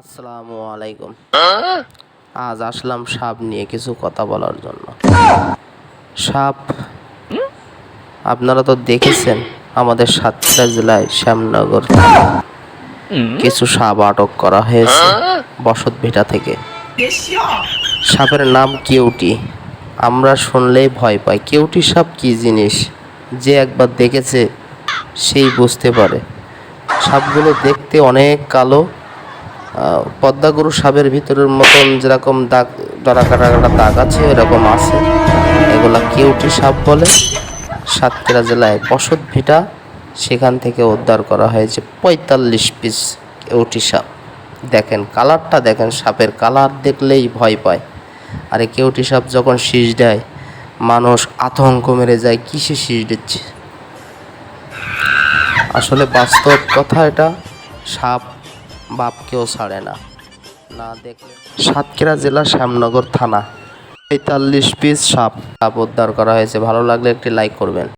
আসসালামু আলাইকুম। আজ আসলাম সাপ নিয়ে কিছু কথা বলার জন্য। সাপ আপনারা তো দেখেছেন আমাদের সাতক্ষীরা জেলায় শ্যামনগর। কিছু সাপ আটক করা হয়েছে বসত ভিটা থেকে। সাপের নাম কেউটি? আমরা শুনলেই ভয় পাই কেউটি সাপ কি জিনিস? যে একবার দেখেছে সেই বুঝতে পারে। সাপগুলো দেখতে অনেক কালো আহ, পদ্মাগুরু সাপের ভিতরের মতন যেরকম দাগ ডরা কাটা কাটা দাগ আছে এরকম আছে। এগুলা কেউটি সাপ বলে। সাতক্ষীরা জেলায় বসত ভিটা সেখান থেকে উদ্ধার করা হয়েছে পঁয়তাল্লিশ পিস কেউটি সাপ। দেখেন কালারটা দেখেন সাপের কালার দেখলেই ভয় পায়। আর এই কেউটি সাপ যখন শীষ দেয় মানুষ আতঙ্ক মেরে যায় কিসে শীষ দিচ্ছে? আসলে বাস্তব কথা এটা সাপ বাপকেও ছাড়ে না। না দেখলে সাতক্ষীরা জেলা শ্যামনগর থানা। পঁয়তাল্লিশ পিস সাপ সাপ উদ্ধার করা হয়েছে। ভালো লাগলে একটি লাইক করবেন।